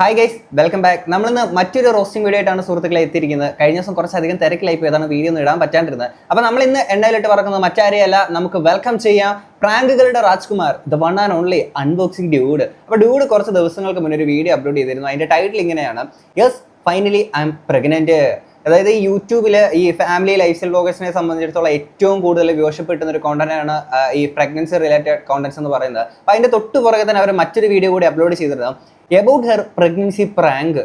Hi guys welcome back നമ്മളിന്ന് മറ്റൊരു roasting video ആയിട്ടാണ് സുഹൃത്തുക്കളെ എത്തിയിരിക്കുന്നത്. കഴിഞ്ഞ ദിവസം കുറച്ചധികം തിരക്കിലായി പോയതാണ് വീഡിയോ ഒന്നും ഇടാൻ പറ്റാണ്ടിരുന്നത്. അപ്പോൾ നമ്മൾ ഇന്ന് എണ്ണയിലിട്ട് പറക്കുന്നത് മറ്റാരെയല്ല നമുക്ക് വെൽക്കം ചെയ്യാം പ്രാങ്കുകളുടെ Rajkumar the one and only unboxing dude അപ്പോൾ ഡ്യൂഡ് കുറച്ച് ദിവസങ്ങൾക്ക് മുന്നേ ഒരു വീഡിയോ അപ്ലോഡ് ചെയ്തിരുന്നു. അതിന്റെ ടൈറ്റിൽ ഇങ്ങനെയാണ് yes finally I M pregnant അതായത് യൂട്യൂബിൽ ഈ ഫാമിലി ലൈഫ് സ്റ്റൈൽ ബ്ലോഗേഴ്സിനെ സംബന്ധിച്ചിടത്തോളം ഏറ്റവും കൂടുതൽ വ്യൂവർഷിപ്പ് കിട്ടുന്ന ഒരു കോണ്ടന്റ് ആണ് ഈ പ്രഗ്നൻസി റിലേറ്റഡ് കോണ്ടന്റ്സ് എന്ന് പറയുന്നത്. അപ്പോൾ അതിന്റെ തൊട്ട് പുറകെ തന്നെ അവർ മറ്റൊരു വീഡിയോ കൂടി അപ്ലോഡ് ചെയ്തിരുന്നു. എബൌട്ട് ഹെർ പ്രഗ്നൻസി പ്രാങ്ക്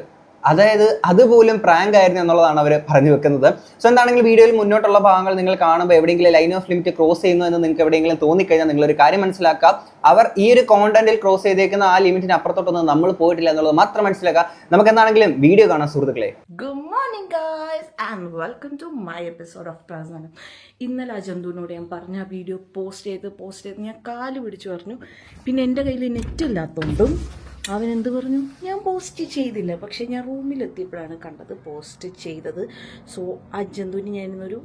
അതായത് അതുപോലും പ്രാങ്ക് ആയിരുന്നു എന്നുള്ളതാണ് അവർ പറഞ്ഞു വെക്കുന്നത്. സോ എന്താണെങ്കിലും വീഡിയോയിൽ മുന്നോട്ടുള്ള ഭാഗങ്ങൾ നിങ്ങൾ കാണുമ്പോൾ എവിടെയെങ്കിലും ലൈൻ ഓഫ് ലിമിറ്റ് ക്രോസ് ചെയ്യുന്നു എന്ന് നിങ്ങൾക്ക് എവിടെയെങ്കിലും തോന്നിക്കഴിഞ്ഞാൽ നിങ്ങൾ ഒരു കാര്യം മനസ്സിലാക്കുക അവർ ഈ ഒരു കോണ്ടന്റിൽ ക്രോസ് ചെയ്തേക്കുന്ന ആ ലിമിറ്റിന് അപ്പുറത്തോട്ടൊന്നും നമ്മൾ പോയിട്ടില്ല എന്നുള്ളത് മാത്രം മനസ്സിലാക്കുക. നമുക്ക് എന്താണെങ്കിലും വീഡിയോ കാണാം സുഹൃത്തുക്കളെ. Good morning guys and welcome to my episode of പ്രാസനം ഇന്നലെ ആ ജന്തുവിനോട് ഞാൻ പറഞ്ഞ വീഡിയോ പോസ്റ്റ് ചെയ്ത് പോസ്റ്റ് ചെയ്ത് ഞാൻ കാൽ പിടിച്ചു പറഞ്ഞു. പിന്നെ എന്റെ കയ്യിൽ നെറ്റ് ഇല്ലാത്തതുകൊണ്ടും അവൻ എന്ത് പറഞ്ഞു? ഞാൻ പോസ്റ്റ് ചെയ്തില്ല. പക്ഷേ ഞാൻ റൂമിലെത്തിയപ്പോഴാണ് കണ്ടത് പോസ്റ്റ് ചെയ്തത്. സോ ആ ജന്തുവിന് ഞാൻ ഇന്നൊരു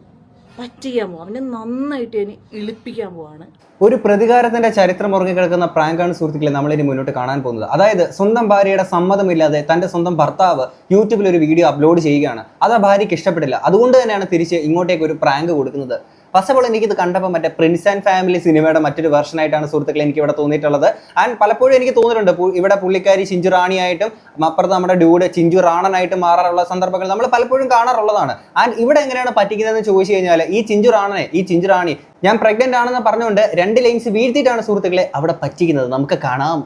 പറ്റിക്കാൻ പോകും അവനെ നന്നായിട്ട് ഞാൻ ഇളിപ്പിക്കാൻ പോവാണ്. ഒരു പ്രതികാരത്തിന്റെ ചരിത്രം ഉറങ്ങി കിടക്കുന്ന പ്രാങ്കാണ് സുഹൃത്തുക്കളെ നമ്മൾ ഇനി മുന്നോട്ട് കാണാൻ പോകുന്നത്. അതായത് സ്വന്തം ഭാര്യയുടെ സമ്മതമില്ലാതെ തന്റെ സ്വന്തം ഭർത്താവ് യൂട്യൂബിൽ ഒരു വീഡിയോ അപ്ലോഡ് ചെയ്യുകയാണ്. അത് ആ ഭാര്യയ്ക്ക് ഇഷ്ടപ്പെട്ടില്ല. അതുകൊണ്ട് തന്നെയാണ് തിരിച്ച് ഇങ്ങോട്ടേക്ക് ഒരു പ്രാങ്ക് കൊടുക്കുന്നത്. ഫസ്റ്റ് ഓഫ് ഓൾ എനിക്കിത് കണ്ടപ്പോൾ മറ്റേ പ്രിൻസ് ആൻഡ് ഫാമിലി സിനിമയുടെ മറ്റൊരു വെർഷൻ ആയിട്ടാണ് സുഹൃത്തുക്കളെ എനിക്ക് ഇവിടെ തോന്നിയിട്ടുള്ളത്. ആൻഡ് പലപ്പോഴും എനിക്ക് തോന്നിയിട്ടുണ്ട്. ഇവിടെ പുള്ളിക്കാരി ചിഞ്ചു റാണിയായിട്ടും അപ്പുറത്ത് നമ്മുടെ ഡ്യൂഡ് ചിഞ്ചു റാണനായിട്ടും മാറാറുള്ള സന്ദർഭങ്ങൾ നമ്മൾ പലപ്പോഴും കാണാറുള്ളതാണ്. ആൻഡ് ഇവിടെ എങ്ങനെയാണ് പറ്റിക്കുന്നതെന്ന് ചോദിച്ചു കഴിഞ്ഞാൽ ഈ ചിഞ്ചു റാണനെ ഈ ചിഞ്ചു റാണി ഞാൻ പ്രഗ്നന്റ് ആണെന്ന് പറഞ്ഞുകൊണ്ട് രണ്ട് ലൈൻസ് വീഴ്ത്തിയിട്ടാണ് സുഹൃത്തുക്കളെ അവിടെ പറ്റിക്കുന്നത്. നമുക്ക് കാണാം.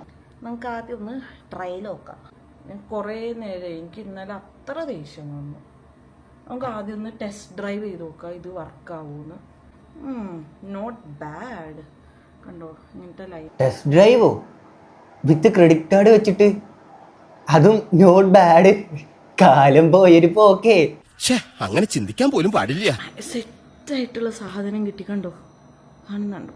നമുക്ക് ആദ്യം ഒന്ന് ട്രയൽ നോക്കാം. ഞാൻ കുറേ നേരം എനിക്ക് ഇന്നലെ അത്ര ദേഷ്യം വന്നു. നമുക്ക് ആദ്യം ഒന്ന് ടെസ്റ്റ് ഡ്രൈവ് ചെയ്ത് നോക്കാം. ഇത് വർക്കാവൂന്ന് നോട്ട് ബാഡ് കണ്ടോ ഇങ്ങനത്തെ ലൈറ്റ് ടെസ്റ്റ് ഡ്രൈവോ വിത്ത് ക്രെഡിറ്റ് കാർഡ് വെച്ചിട്ട്? അതും നോട്ട് ബാഡ് കാലം പോയൊരു പോക്കേ. അങ്ങനെ ചിന്തിക്കാൻ പോലും പാടില്ല. സെറ്റായിട്ടുള്ള സാധനം കിട്ടി കണ്ടോ? കാണുന്നുണ്ടോ.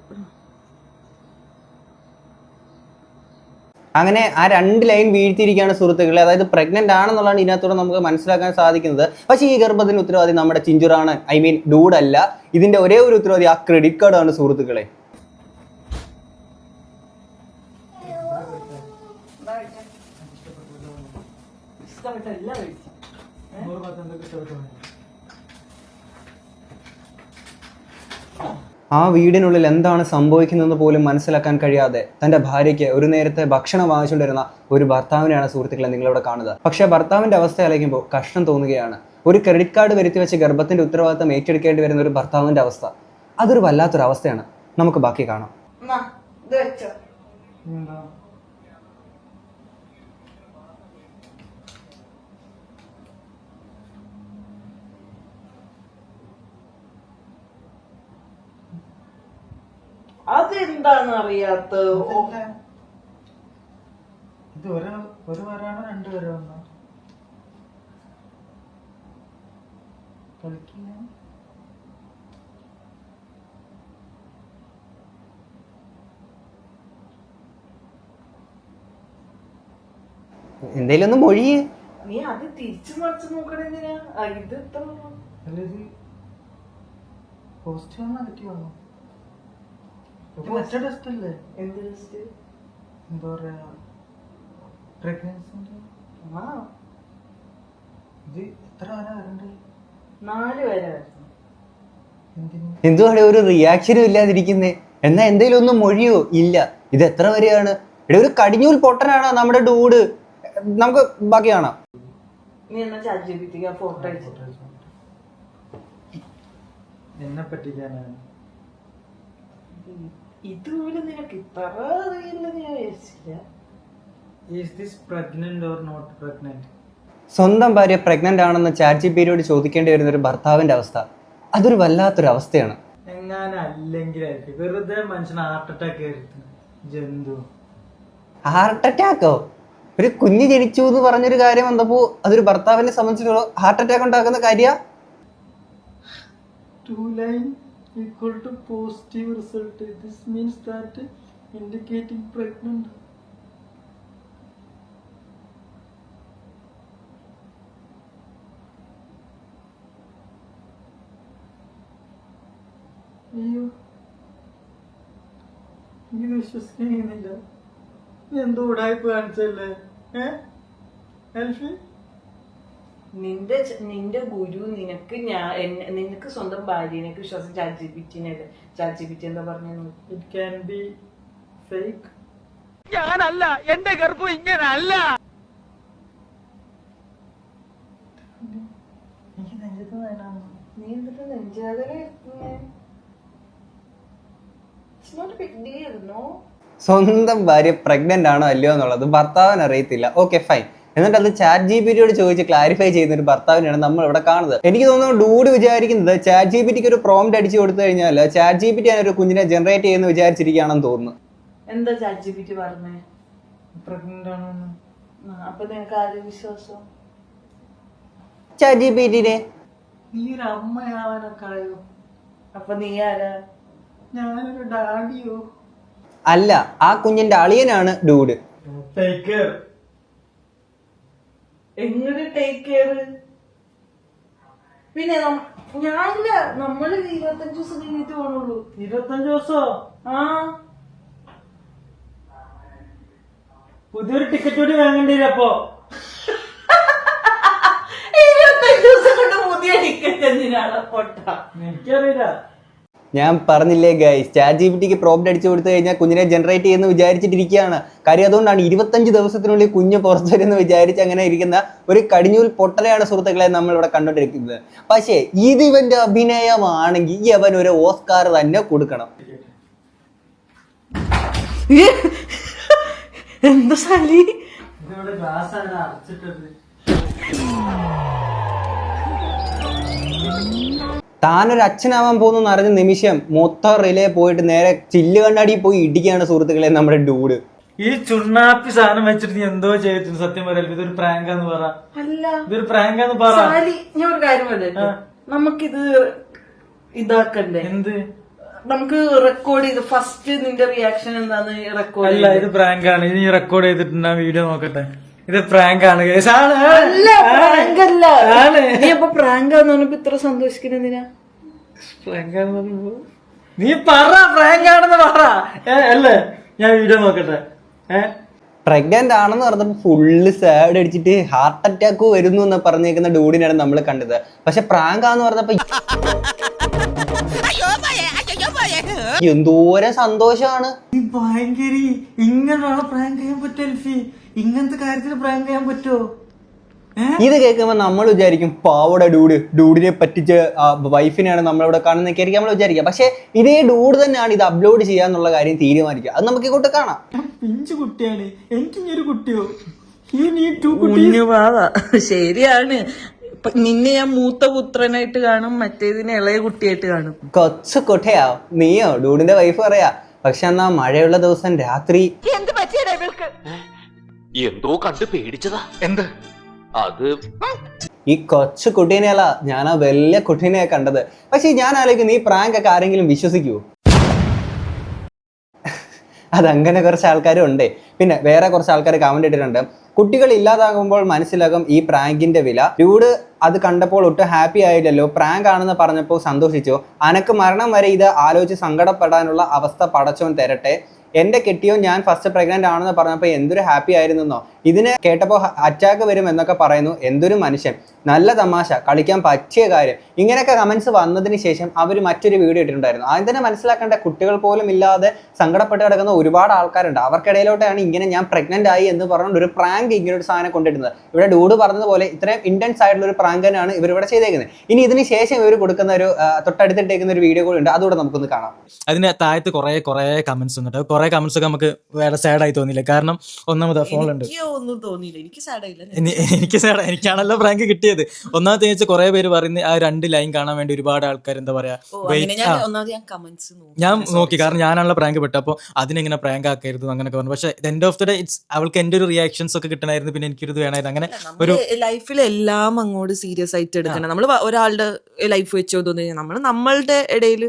അങ്ങനെ ആ രണ്ട് ലൈൻ വീഴ്ത്തിയിരിക്കുകയാണ് സുഹൃത്തുക്കളെ അതായത് പ്രഗ്നന്റ് ആണെന്നുള്ളതാണ് ഇതിനകത്തൂടെ നമുക്ക് മനസ്സിലാക്കാൻ സാധിക്കുന്നത് പക്ഷേ ഈ ഗർഭത്തിന് ഉത്തരവാദി നമ്മുടെ ചിഞ്ചുറാണ് ഐ മീൻ ഡൂഡല്ല ഇതിന്റെ ഒരേ ഒരു ഉത്തരവാദി ആ ക്രെഡിറ്റ് കാർഡാണ് സുഹൃത്തുക്കളെ ആ വീടിനുള്ളിൽ എന്താണ് സംഭവിക്കുന്നതെന്ന് പോലും മനസ്സിലാക്കാൻ കഴിയാതെ തന്റെ ഭാര്യയ്ക്ക് ഒരു നേരത്തെ ഭക്ഷണം വാങ്ങിച്ചുകൊണ്ടിരുന്ന ഒരു ഭർത്താവിനെയാണ് സുഹൃത്തുക്കളെ നിങ്ങളിവിടെ കാണുന്നത്. പക്ഷേ ഭർത്താവിന്റെ അവസ്ഥ അലയ്ക്കുമ്പോൾ കഷ്ടം തോന്നുകയാണ്. ഒരു ക്രെഡിറ്റ് കാർഡ് വരുത്തി വെച്ച് ഗർഭത്തിന്റെ ഉത്തരവാദിത്തം ഏറ്റെടുക്കേണ്ടി വരുന്ന ഒരു ഭർത്താവിന്റെ അവസ്ഥ അതൊരു വല്ലാത്തൊരു അവസ്ഥയാണ് നമുക്ക് ബാക്കി കാണാം. ഇത് വെച്ചോ. അതെന്താന്ന് അറിയാത്ത ഇത് ഒരു ഒരു വരാണോ രണ്ട് വരാണോ? കളിക്കില്ല. എന്തേലും ഒന്ന് മൊഴി നീ അത് തിരിച്ചു മറിച്ച് നോക്കണെന്തിനാ ആ, ഇത് എത്ര? പോസ്റ്റ് വന്നു ഇത് മറ്റേ ടെസ്റ്റ് അല്ലേ? എന്ത് ടെസ്റ്റ് എന്താ പറയാ പ്രഗ്നൻസിന്റെ ആ ഇത് എത്ര വര വരണ്ടേ? നാല് വരെ വരുന്നു എന്തുവാണ് ഒരു റിയാക്ഷനും ഇല്ലാതിരിക്കുന്നേ. എന്നാ എന്തെങ്കിലും ഒന്നും മൊഴിയോ? ഇല്ല. ഇത് എത്ര വരെയാണ്? ഇവിടെ ഒരു കടിഞ്ഞൂൽ പൊട്ടനാണ് നമ്മുടെ ഡൂഡ് നമുക്ക് ബാക്കി കാണാം. നീ എന്നാ ചാറ്റ് ഫോട്ടോ അയച്ചിട്ട്. എന്നെ പറ്റിക്കാനാണ്. ഇതുപോലെ നിനക്ക് ഇത്ര അറിയില്ലെന്ന് ഞാൻ വിചാരിച്ചില്ല. Is this pregnant or not pregnant സ്വന്തം ഭാര്യ പ്രഗ്നന്റ് ആണെന്ന് ചാറ്റ് ജി പിയോട് ചോദിക്കേണ്ടി വരുന്ന ഒരു ഭർത്താവിന്റെ അവസ്ഥ. അതൊരു വല്ലാത്തൊരു അവസ്ഥയാണ്. എങ്ങനെ അല്ലെങ്കിലായിരിക്കും വെറുതെ മനുഷ്യന് ഹാർട്ട് അറ്റാക്ക് ആയിരുന്നു ജന്തു. ഹാർട്ട് അറ്റാക്കോ ഒരു കുഞ്ഞ് ജനിച്ചു എന്ന് പറഞ്ഞൊരു കാര്യം വന്നപ്പോ അതൊരു ഭർത്താവിനെ സംബന്ധിച്ചിടത്തോളം ഹാർട്ട് അറ്റാക്ക് ഉണ്ടാക്കുന്ന കാര്യ? To line equal to positive result. This means that indicating pregnant. അയ്യോ എനിക്ക് വിശ്വസിക്കാൻ കഴിയുന്നില്ല എന്തോ ഉടായ്പ കാണിച്ചല്ലേ ഏ എൽഫി നിന്റെ നിന്റെ ഗുരു നിനക്ക് ഞാൻ നിനക്ക് സ്വന്തം ഭാര്യനെക്ക് വിശ്വാസം ചാറ്റ് ജി പി ടിനെ ചാറ്റ് ജി പി ടി എന്താ പറഞ്ഞു? ഇറ്റ് ക്യാൻ ബി ഫേക്ക് ഞാനല്ല എന്റെ ഗർഭം ഇങ്ങനല്ല. എനിക്ക് നെഞ്ചത്ത് വേണം നീ എന്നിട്ട് നെഞ്ചാതെ? സ്വന്തം ഭാര്യ പ്രഗ്നന്റ് ആണോ അല്ലയോ എന്നുള്ളത് ഭർത്താവിന് അറിയത്തില്ല. ഓക്കെ ഫൈൻ എന്നിട്ട് അത് ചാറ്റ് ജി പി ടിയോട് ചോദിച്ച് ക്ലാരിഫൈ ചെയ്യുന്ന ഒരു ഭർത്താവിനെയാണ് നമ്മൾ ഇവിടെ കാണുന്നത്. എനിക്ക് തോന്നുന്നു ഡൂഡ് വിചാരിക്കുന്നത് ചാറ്റ് ജി പി ടിക്ക് ഒരു പ്രോംപ്റ്റ് അടിച്ചു കൊടുത്തു കഴിഞ്ഞാൽ ചാറ്റ് ജി പി ടി ഒരു കുഞ്ഞിനെ ജനറേറ്റ് ചെയ്യുന്ന വിചാരിച്ചിരിക്കുകയാണെന്ന് തോന്നുന്നു. എന്താ ചാറ്റ് ജി പി ടി പറഞ്ഞേ? പ്രഗ്നന്റ് ആണെന്ന് അപ്പൊ നിനക്ക് ആരും വിശ്വാസം? ചാറ്റ് ജി പി ടിനെ നീ. ഒരു അമ്മയാവാനൊക്കെ ആയോ അപ്പൊ നീ ആരാ? ഞാനൊരു ഡാഡിയോ. അല്ല ആ കുഞ്ഞിന്റെ അളിയനാണ് ഡൂഡ്. ടേക്ക് കെയർ എങ്ങനെ ടേക്ക് കെയർ പിന്നെ ഞാനില്ല നമ്മൾ ഇരുപത്തഞ്ച് ദിവസം കഴിഞ്ഞിട്ട് പോണുള്ളൂ. ഇരുപത്തഞ്ച് ദിവസോ? ആ. പുതിയൊരു ടിക്കറ്റ് കൂടി വാങ്ങേണ്ടി വരും അപ്പോ. ഇരുപത്തഞ്ച് ദിവസം കൊണ്ട് പുതിയ ടിക്കറ്റ് എന്തിനാണ് പൊട്ട? എനിക്കറിയില്ല. ഞാൻ പറഞ്ഞില്ലേ ഗൈസ് ചാറ്റ് ജി പി ടിക്ക് പ്രോംപ്റ്റ് അടിച്ചു കൊടുത്തു കഴിഞ്ഞാൽ കുഞ്ഞിനെ ജനറേറ്റ് ചെയ്യുന്നു വിചാരിച്ചിട്ടിരിക്കുകയാണ്. കാര്യം അതുകൊണ്ടാണ് ഇരുപത്തഞ്ച് ദിവസത്തിനുള്ളിൽ കുഞ്ഞ് പുറത്തു വരുമെന്ന് വിചാരിച്ച് അങ്ങനെ ഇരിക്കുന്ന ഒരു കടിഞ്ഞൂൽ പൊട്ടലയാണ് സുഹൃത്തുക്കളെ നമ്മൾ ഇവിടെ കണ്ടുകൊണ്ടിരിക്കുന്നത്. പക്ഷേ ഇത് ഇവന്റെ അഭിനയമാണെങ്കിൽ അവൻ ഒരു ഓസ്കാർ തന്നെ കൊടുക്കണം. എന്താ സാലി? അടച്ചിട്ടത്. താനൊരു അച്ഛനാവാൻ പോകുന്നു അറിഞ്ഞ നിമിഷം മൊത്തം റിലേ പോയിട്ട് നേരെ ചില്ല് കണ്ണാടി പോയി ഇടിക്കുകയാണ് സുഹൃത്തുക്കളെ നമ്മുടെ ഡൂഡ്. ഈ ചുണ്ണാപ്പി സാധനം വെച്ചിട്ട് നീ എന്തോ ചെയ്തിട്ടുണ്ട്? സത്യം പറയല്ലോ ഇതൊരു പ്രാങ്കാന്ന് പറ. അല്ല. ഇതൊരു പ്രാങ്കാന്ന് പറ. ഞാൻ ഒരു കാര്യം പറയട്ടെ നമുക്കിത് ഇതാക്കണ്ടേ? എന്ത്? നമുക്ക് റെക്കോർഡ് ചെയ്ത് ഫസ്റ്റ് നിന്റെ റിയാക്ഷൻ എന്താന്ന് റെക്കോർഡ് അല്ല ഇത് പ്രാങ്കാണ്. ഇത് നീ റെക്കോർഡ് ചെയ്തിട്ടുണ്ട്? വീഡിയോ നോക്കട്ടെ. ഇത് guys. ആണ്. അല്ല പ്രാങ്ക് അല്ല. ആണ്. നീ അപ്പൊ പ്രാങ്ക് ആന്ന് പറഞ്ഞപ്പോ ഇത്ര സന്തോഷിക്കുന്ന എന്തിനാ? പ്രാങ്കാന്ന് പറയുമ്പോ നീ പറ പ്രാങ്ക് ആണെന്ന് പറ. അല്ലേ? ഞാൻ വീഡിയോ നോക്കട്ടെ. ഏ? പ്രഗ്നന്റ് ആണെന്ന് പറഞ്ഞപ്പോൾ ഫുള്ള് സാഡ് അടിച്ചിട്ട് ഹാർട്ട് അറ്റാക്ക് വരുന്നു എന്ന് പറഞ്ഞേക്കുന്ന ഡൂഡിനാണ് നമ്മൾ കണ്ടത്. പക്ഷെ പ്രാങ്കാന്ന് പറഞ്ഞപ്പോ എന്തോരം സന്തോഷമാണ് നീ ഭയങ്കര ഇങ്ങനെയുള്ള പ്രാങ്ക് ചെയ്യാൻ പറ്റും ഇങ്ങനത്തെ കാര്യത്തിൽ പ്രാങ്ക് ചെയ്യാൻ പറ്റുമോ ഇത് കേൾക്കുമ്പോൾ നമ്മൾ വിചാരിക്കും പാവട ഡൂഡ് ഡൂഡിനെ പറ്റിച്ച് വൈഫിനെയാണ് നമ്മളിവിടെ കാണുന്നതൊക്കെ ആയിരിക്കും നമ്മൾ വിചാരിക്കുക. പക്ഷേ ഇതേ ഡൂഡ് തന്നെയാണ് ഇത് അപ്ലോഡ് ചെയ്യാന്നുള്ള കാര്യം തീരുമാനിക്കുക. അത് നമുക്ക് ഇങ്ങോട്ട് കാണാം. പിഞ്ചു കുട്ടിയാണ്. എനിക്ക് ഇനി ഒരു കുട്ടിയോ? ഈ നീ ടു കുട്ടി കുഞ്ഞുവാവ ശരിയാണ്. നിന്നെ ഞാൻ മൂത്ത പുത്രനായിട്ട് കാണും മറ്റേതിനെ ഇളയ കുട്ടിയായിട്ട് കാണും. കൊച്ചു കൊട്ടയാ നീയോ? ഡൂഡിന്റെ വൈഫ് പറയാ. പക്ഷെ എന്നാ മഴയുള്ള ദിവസം രാത്രി എന്ത് എന്തോ കണ്ട് പേടിച്ചതാ. എന്ത്? അത് ഈ കൊച്ചു കുട്ടീനെയല്ല ഞാൻ ആ വലിയ കുട്ടീനെ കണ്ടത്. പക്ഷെ ഞാൻ ആലോചിക്കുന്നു ഈ പ്രാങ്ക് ഒക്കെ ആരെങ്കിലും വിശ്വസിക്കുവോ? അതങ്ങനെ കുറച്ച് ആൾക്കാരും ഉണ്ട്. പിന്നെ വേറെ കുറച്ച് ആൾക്കാർ കമന്റ് ഇട്ടിട്ടുണ്ട്. കുട്ടികൾ ഇല്ലാതാകുമ്പോൾ മനസ്സിലാകും ഈ പ്രാങ്കിന്റെ വില. ഡ്യൂഡ് അത് കണ്ടപ്പോൾ ഒട്ടും ഹാപ്പി ആയില്ലല്ലോ. പ്രാങ്ക് ആണെന്ന് പറഞ്ഞപ്പോൾ സന്തോഷിച്ചു. അനക്ക് മരണം വരെ ഇത് ആലോചിച്ച് സങ്കടപ്പെടാനുള്ള അവസ്ഥ പടച്ചോൻ തരട്ടെ. എന്റെ കെട്ടിയോ ഞാൻ ഫസ്റ്റ് പ്രഗ്നന്റ് ആണെന്ന് പറഞ്ഞപ്പോൾ എന്തൊരു ഹാപ്പി ആയിരുന്നോ ഇതിന് കേട്ടപ്പോൾ അറ്റാക്ക് വരും എന്നൊക്കെ പറയുന്നു. എന്തൊരു മനുഷ്യൻ. നല്ല തമാശ. കളിക്കാൻ പറ്റിയ കാര്യം. ഇങ്ങനെയൊക്കെ കമൻസ് വന്നതിന് ശേഷം അവർ മറ്റൊരു വീഡിയോ ഇട്ടിട്ടുണ്ടായിരുന്നു. ആദ്യം തന്നെ മനസ്സിലാക്കേണ്ട കുട്ടികൾ പോലും ഇല്ലാതെ സങ്കടപ്പെട്ട് കിടക്കുന്ന ഒരുപാട് ആൾക്കാരുണ്ട്. അവർക്കിടയിലോട്ടാണ് ഇങ്ങനെ ഞാൻ പ്രഗ്നന്റ് ആയി എന്ന് പറഞ്ഞുകൊണ്ട് ഒരു പ്രാങ്ക് ഇങ്ങനെ ഒരു സാധനം കൊണ്ടിരുന്നത്. ഇവിടെ ഡൂഡ് പറഞ്ഞതുപോലെ ഇത്രയും ഇന്റൻസ് ആയിട്ടുള്ള ഒരു പ്രാങ്ക് തന്നെയാണ് ഇവർ ഇവിടെ ചെയ്തേക്കുന്നത്. ഇനി ഇതിന് ശേഷം ഇവർ കൊടുക്കുന്ന ഒരു തൊട്ടടുത്തിട്ടേക്കുന്ന ഒരു വീഡിയോ കൂടി ഉണ്ട്. അതുകൂടെ നമുക്കൊന്ന് കാണാം. അതിന് താഴത്ത് കുറെ കുറെ കമന്റ്സ് ഉണ്ട്. കുറെ കമന്റ്സ് ഒക്കെ നമുക്ക് വേറെ സാഡ് ആയി തോന്നിയില്ല. കാരണം ഒന്നാമത് ഫോണിലുണ്ട് ഒന്നും തോന്നിയില്ല. എനിക്ക് സാഡായില്ല എനിക്ക് സാഡ എനിക്കാണല്ലോ പ്രാങ്ക് കിട്ടിയത്. ഒന്നാമത്തെ ചോദിച്ച കുറെ പേര് പറയുന്ന ആ രണ്ട് ലൈൻ കാണാൻ വേണ്ടി ഒരുപാട് ആൾക്കാർ എന്താ പറയാ ഞാൻ കമന്റ്സ് ഞാൻ നോക്കി. കാരണം ഞാനാണല്ലോ പ്രാങ്ക് പെട്ടത്. അപ്പോൾ അതിനെങ്ങനെ പ്രാങ്ക് ആക്കരുത് അങ്ങനെയൊക്കെ പറഞ്ഞു. പക്ഷെ end of the day it's അവൾക്ക് എന്റെ ഒരു റിയാക്ഷൻസ് ഒക്കെ കിട്ടണമായിരുന്നു പിന്നെ എനിക്കൊരു വേണമായിരുന്നു. അങ്ങനെ ഒരു ലൈഫിൽ എല്ലാം അങ്ങോട്ട് സീരിയസ് ആയിട്ട് എടുക്കണം. നമ്മൾ ഒരാളുടെ ലൈഫ് വെച്ചോ തോന്നി നമ്മൾ നമ്മളുടെ ഇടയിൽ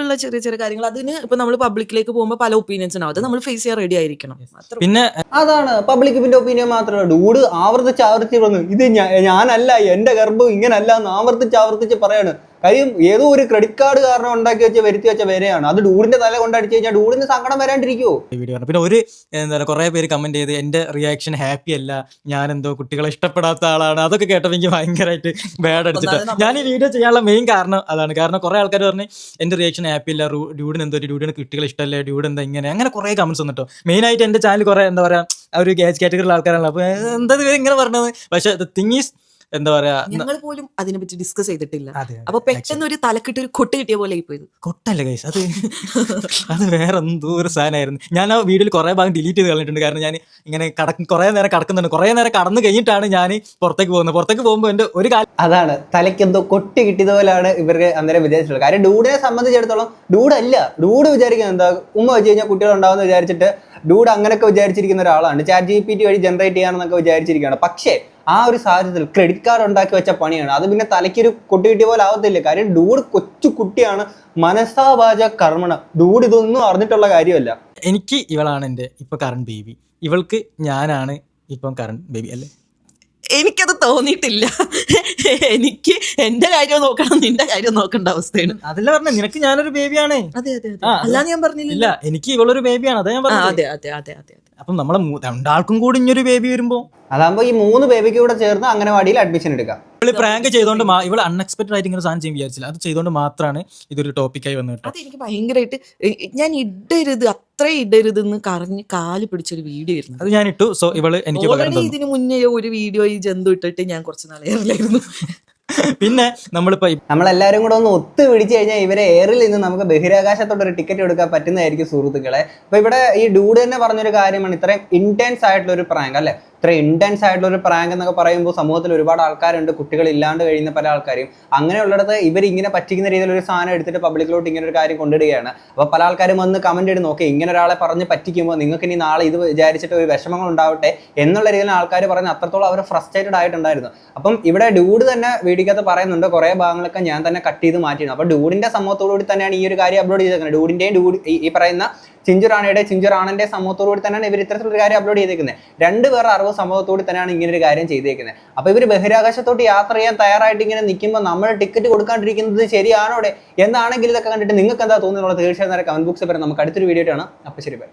ഉള്ള ചെറിയ ചെറിയ കാര്യങ്ങൾ. അതിന് ഇപ്പൊ നമ്മൾ പബ്ലിക്കിലേക്ക് പോകുമ്പോൾ പല ഒപ്പീനിയൻസ് ഉണ്ടാവും. അത് നമ്മൾ ഫേസ് ചെയ്യാൻ റെഡി ആയിരിക്കണം. പിന്നെ അതാണ് പബ്ലിക് ഒപ്പീനിയൻ മാത്രമല്ല ഡൂഡ് ആവർത്തിച്ച് ആവർത്തിച്ച് പറഞ്ഞു ഇത് ഞാനല്ല എന്റെ ഗർഭം ഇങ്ങനല്ല എന്ന് ആവർത്തിച്ച് ആവർത്തിച്ച് പറയാണ്. കാര്യം ഏതോ ഒരു ക്രെഡിറ്റ് കാർഡ് കാരണം ഉണ്ടാക്കി വെച്ച വരുത്തി വെച്ച വരെയാണ് അത് ഡൂഡിന്റെ തല കൊണ്ടടിച്ചു കഴിഞ്ഞാൽ ഡൂഡിന് സങ്കടം വരാണ്ടിരിക്കുവോ? ഈ വീഡിയോ പിന്നെ ഒരു എന്താ പറയുക കുറെ പേര് കമന്റ് ചെയ്ത് എന്റെ റിയാക്ഷൻ ഹാപ്പി അല്ല. ഞാൻ എന്തോ കുട്ടികളെ ഇഷ്ടപ്പെടാത്ത ആളാണ്. അതൊക്കെ കേട്ടപ്പോൾ എനിക്ക് ഭയങ്കരമായിട്ട് ബാഡ് അടിച്ചിട്ട്. ഞാൻ ഈ വീഡിയോ ചെയ്യാനുള്ള മെയിൻ കാരണം അതാണ്. കാരണം കുറെ ആൾക്കാർ പറഞ്ഞ് എന്റെ റിയാക്ഷൻ ഹാപ്പി അല്ല. ഡൂഡിന് എന്തോ ഡൂഡിന് കുട്ടികളെ ഇഷ്ടമല്ലേ? ഡൂഡ് എന്താ ഇങ്ങനെ? അങ്ങനെ കുറെ കമന്റ്സ് വന്നിട്ടോ. മെയിൻ ആയിട്ട് എന്റെ ചാനൽ കുറെ എന്താ പറയുക ആ ഒരു കാറ്റഗറിയിലുള്ള ആൾക്കാരാണല്ലോ. അപ്പോൾ എന്താ ഇങ്ങനെ പറഞ്ഞത്? പക്ഷേ ദ തിങ് ഈസ് എന്താ പറയാ ഞങ്ങൾ പോലും അതിനെ പറ്റി ഡിസ്കസ് ചെയ്തിട്ടില്ല. അപ്പൊ പെട്ടെന്ന് ഒരു തലക്കിട്ട് ഒരു കൊട്ട് കിട്ടിയ പോലെ പോയത്. കൊട്ടല്ല ഗൈസ് അത് അത് വേറെ എന്തോ ഒരു സാധനമായിരുന്നു. ഞാൻ ആ വീഡിയോയിൽ കുറെ ഭാഗം ഡിലീറ്റ് ചെയ്ത് കളഞ്ഞിട്ടുണ്ട്. കാരണം ഞാൻ ഇങ്ങനെ കടക്കും കുറെ നേരം കടക്കുന്നുണ്ട്. കുറെ നേരം കടന്നു കഴിഞ്ഞിട്ടാണ് ഞാൻ പുറത്തേക്ക് പോകുന്നത്. പുറത്തേക്ക് പോകുമ്പോൾ എന്റെ ഒരു കാലം അതാണ്. തലയ്ക്ക് എന്തോ കൊട്ടി കിട്ടിയതുപോലാണ് ഇവർക്ക് അന്നേരം വിചാരിച്ചിട്ടുള്ളത്. കാര്യം ഡൂഡിനെ സംബന്ധിച്ചിടത്തോളം ഡൂഡല്ല ഡൂഡ് വിചാരിക്കുന്നത് എന്താ? ഉമ്മ വെച്ച് കഴിഞ്ഞാൽ കുട്ടികൾ ഉണ്ടാവുമെന്ന് വിചാരിച്ചിട്ട് ഡൂഡ് അങ്ങനെയൊക്കെ വിചാരിച്ചിരിക്കുന്ന ഒരാളാണ്. ചാറ്റ് ജി പി ടി വഴി ജനറേറ്റ് ചെയ്യാണെന്നൊക്കെ വിചാരിച്ചിരിക്കുകയാണ്. പക്ഷേ ആ ഒരു സാഹചര്യത്തിൽ ക്രെഡിറ്റ് കാർഡ് ഉണ്ടാക്കി വെച്ച പണിയാണ്. അത് പിന്നെ തലയ്ക്കൊരു കൊട്ടി കിട്ടിയ പോലെ ആവത്തില്ല. കാര്യം ഡൂഡ് കൊച്ചു കുട്ടിയാണ്. മനസ്സാവാച കർമ്മണ. ഡൂഡ് ഇതൊന്നും അറിഞ്ഞിട്ടുള്ള കാര്യമല്ല. എനിക്ക് ഇവളാണ് എന്റെ ഇപ്പൊ കറണ്ട് ബേബി ഇവൾക്ക് ഞാനാണ് ഇപ്പം കറണ്ട് ബേബി അല്ലേ? എനിക്കത് തോന്നിയിട്ടില്ല. എനിക്ക് എന്റെ കാര്യം നോക്കണം നിന്റെ കാര്യം നോക്കേണ്ട അവസ്ഥയാണ്. അതല്ല പറഞ്ഞ നിനക്ക് ഞാനൊരു ബേബിയാണ് അതെ അതെ അതെ. അല്ലാതെ ഞാൻ പറഞ്ഞില്ല ഇല്ല എനിക്ക് ഇവളൊരു ബേബിയാണ് അതെ ഞാൻ അതെ അതെ അതെ അതെ അതെ. അപ്പം നമ്മളെ രണ്ടാൾക്കും കൂടി ഇനിയൊരു ബേബി വരുമ്പോ? അതാകുമ്പോൾ ഈ മൂന്ന് ബേബിക്ക് കൂടെ ചേർന്ന് അംഗനവാടിയിൽ അഡ്മിഷൻ എടുക്കാം. ഇവൾ പ്രാങ്ക് ചെയ്തോണ്ട് ഇവൾ അൺഎക്സ്പെക്ടഡ് ആയിട്ട് ഇങ്ങനെ സാധനം ചെയ്യാൻ വിചാരിച്ചില്ല. അത് ചെയ്തോണ്ട് മാത്രമാണ് ഇതൊരു ടോപ്പിക്കായി വന്നിട്ട് അത് എനിക്ക് ഭയങ്കരമായിട്ട് ഞാൻ ഇടരുത് അത്ര ഇടരുത് എന്ന് കറഞ്ഞ് കാൽ പിടിച്ചൊരു വീഡിയോ ആയിരുന്നു. അത് ഞാൻ ഇട്ടു. സോ ഇവൾ എനിക്ക് പകരം ഓൾറെഡി തന്നു. ഇതിന് മുന്നേ ഒരു വീഡിയോ ഈ ജന്തു ഇട്ടിട്ട് ഞാൻ കുറച്ച് നാളേറിലായിരുന്നു പിന്നെ നമ്മളിപ്പോ നമ്മളെല്ലാരും കൂടെ ഒന്ന് ഒത്തു പിടിച്ചു കഴിഞ്ഞാൽ ഇവരെ എയറിൽ നിന്ന് നമുക്ക് ബഹിരാകാശത്തോട്ട് ഒരു ടിക്കറ്റ് എടുക്കാൻ പറ്റുന്നതായിരിക്കും സുഹൃത്തുക്കളെ. അപ്പൊ ഇവിടെ ഈ ഡൂഡ് തന്നെ പറഞ്ഞൊരു കാര്യമാണ് ഇത്രയും ഇന്റൻസ് ആയിട്ടുള്ള ഒരു പ്രാങ്ക് അല്ലെ? ഇത്രയും ഇന്റൻസ് ആയിട്ടുള്ള ഒരു പ്രാങ്ക് എന്നൊക്കെ പറയുമ്പോൾ സമൂഹത്തിൽ ഒരുപാട് ആൾക്കാരുണ്ട് കുട്ടികൾ ഇല്ലാണ്ട് കഴിയുന്ന പല ആൾക്കാരും. അങ്ങനെയുള്ളിടത്ത് ഇവർ ഇങ്ങനെ പറ്റിക്കുന്ന രീതിയിൽ ഒരു സാധനം എടുത്തിട്ട് പബ്ലിക്കിലോട്ട് ഇങ്ങനെ ഒരു കാര്യം കൊണ്ടിടുകയാണ്. അപ്പോൾ പല ആൾക്കാരും വന്ന് കമന്റ് ഇടുന്നു നോക്കി ഇങ്ങനെ ഒരാളെ പറഞ്ഞ് പറ്റിക്കുമ്പോൾ നിങ്ങൾക്ക് ഇനി നാളെ ഇത് വിചാരിച്ചിട്ട് ഒരു വിഷമങ്ങൾ ഉണ്ടാവട്ടെ? എന്നുള്ള രീതിയിൽ ആൾക്കാർ പറഞ്ഞ് അത്രത്തോളം അവർ ഫ്രസ്ട്രേറ്റഡ് ആയിട്ടുണ്ടായിരുന്നു. അപ്പം ഇവിടെ ഡ്യൂഡ് തന്നെ വീഡിയോക്കകത്ത് പറയുന്നുണ്ട് കുറേ ഭാഗങ്ങളൊക്കെ ഞാൻ തന്നെ കട്ട് ചെയ്ത് മാറ്റിയിരുന്നു അപ്പോൾ ഡൂഡിന്റെ സമൂഹത്തോടുകൂടി തന്നെയാണ് ഈ ഒരു കാര്യം അപ്ലോഡ് ചെയ്തേക്കുന്നത്. ഡ്യൂഡിന്റെയും ഈ- ഈ പറയുന്ന ചിഞ്ചുറാണയുടെ ചിഞ്ചുറാണന്റെ സമൂഹത്തോടുകൂടി തന്നെയാണ് ഇവർ ഇത്തരത്തിലൊരു കാര്യം അപ്ലോഡ് ചെയ്തേക്കുന്നത്. രണ്ട് പേരുടെ അറിവ് സമൂഹത്തോട് തന്നെയാണ് ഇങ്ങനെ ഒരു കാര്യം ചെയ്തേക്കുന്നത്. അപ്പോൾ ഇവർ ബഹിരാകാശത്തോട്ട് യാത്ര ചെയ്യാൻ തയ്യാറായിട്ട് ഇങ്ങനെ നിൽക്കുമ്പോൾ നമ്മൾ ടിക്കറ്റ് കൊടുക്കാണ്ടിരിക്കുന്നത് ശരിയാണോടെ? എന്താണെങ്കിൽ ഇതൊക്കെ കണ്ടിട്ട് നിങ്ങൾക്ക് എന്താ തോന്നുന്നുള്ളത് തീർച്ചയായും കമന്റ് ബോക്സിൽ പറയാം. നമുക്ക് അടുത്തൊരു വീഡിയോ ആണ് അപ്പോൾ ശരി.